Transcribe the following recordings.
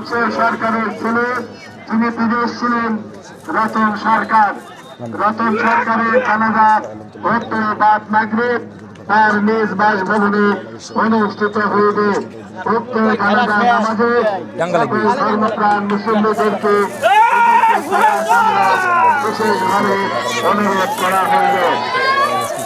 শামসের সরকারের ছেলে যিনি বিদেশ ছিলেন রতন সরকার। রতন সরকারের জানাজা ভক্ত বাদ মাগরিব তার নিজ বাসভবনে অনুষ্ঠিত হইবে। উক্ত জানাজা নামাজে সকল ধর্মপ্রাণ মুসল্লিদেরকে বিশেষভাবে অনুরোধ করা হইবে।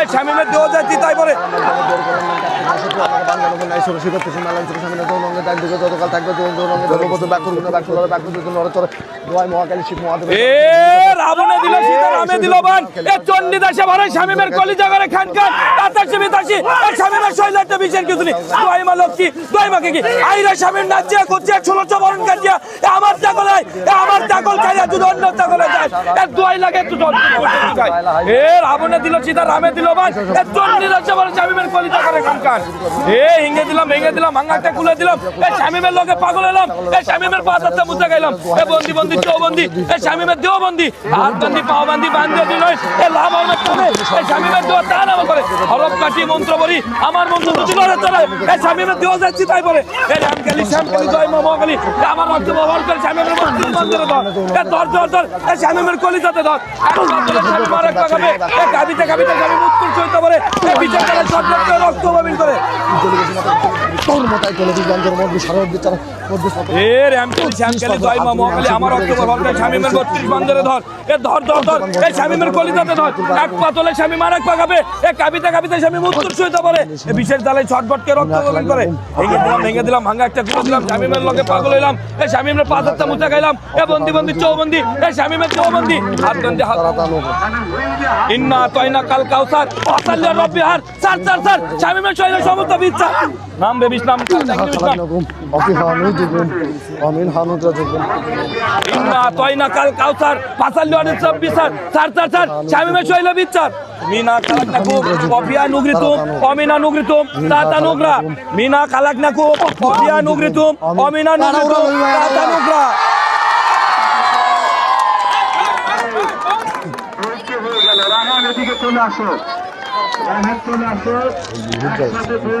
এই স্বামীমের দেহ যায় তাই পরে রাবণে দিল, সীতারামে দিল বান এ চণ্ডীদাসে ভরে স্বামীমের কলিজা করে খান খান স্বামীমের শৈলাতে বিশের কিছু নেই। দোয়াই মা লক্ষ্মী কি আইরা স্বামীর নাচিয়া কুচিয়া ছোলো চবরণ কাটিয়া আমার চাকলায় আমার চাকল খাইয়া যদি অন্য চাকলে যায় দোয়াই লাগে এ রাবণে দিল, সীতা রামে দিল স্বামীমের কলিজা করে এ হিঙ্গে দিলাম, ভেঙে দিলাম ভাঙাটা খুলে দিলাম, এ স্বামীমের লগে পাগল এলাম এ স্বামীমের পাঁচ মুছে গেলাম, এ বন্দি বন্দি চৌবন্দি এ স্বামীমের দেহ বন্দি হাত বান্ধি পাও বান্ধি বান্ধে দিল এ লাভ হবে তবে, এ দেহ তা নাম করে, হরফ কাটি মন্ত্র বলি আমার মন্ত্র দুটি করে চলে স্বামী আমি দেওয়া যাচ্ছি তাই বলে এ রামকালী শ্যামকালী জয় মা মহাকালী, আমার রক্ত ব্যবহার করে স্বামীমের মন্ত্রে ধর এ ধর ধর ধর এ স্বামীমের কলিজাতে ধর। একবার ধরে স্বামী মারে কাগাবে এ কাবিতে কাবিতে বিচার করে সব রক্ত করে। তোর মতাই চলে দিই গঞ্জের মধ্যে সারা বিচার মধ্যে এ রামকালী শ্যামকালী জয় মা মহাকালী আমার ব্যবহার করে স্বামীমের বত্রিশ বন্ধরে ধর। এ ধর ধর ধর এ স্বামীমের কলিজাতে ধর। এক পা তোলে স্বামী মার পা খাবে। এ কাবিতে কাবিতে স্বামী মুত্তুর সহিত বলে এ বিশেষ জ্বালায় ছটফটকে রক্ত বমিন করে। ভেঙে দিলাম ভেঙে দিলাম ভাঙা একটা গুলো দিলাম স্বামীমের লগে পাগল হইলাম। এ স্বামীমের পাঁচ হাতটা মুছে খাইলাম। এ বন্দি বন্দি চৌবন্দি এ স্বামীমের চৌবন্দি। হাত বন্দি হাত ইন্না তয়না কাল কাউসার অসাল্লিয়া রব্বি হার স্যার স্যার স্যার স্বামীমের শৈল সমস্ত বিচ্ছা নাম নাম ইসলাম অফি হানু দুগুন অমিন হানু দুগুন ইন্না তয়না কাল কাউসার পাসাল্লি অনেক সব বিচার স্যার স্যার স্যার স্বামীমের শৈল বিচার মিনা কালাক নাকু কফিয়া নুগরিতুম অমিনা নুগরিতুম তাতা নুগরা। মিনা কালাক নাকু কফিয়া নুগরিতুম অমিনা নুগরিতুম তাতা নুগরা ঐক্য গেল রাহান এদিকে চলে আসো। চলে আসো। একসাথে বই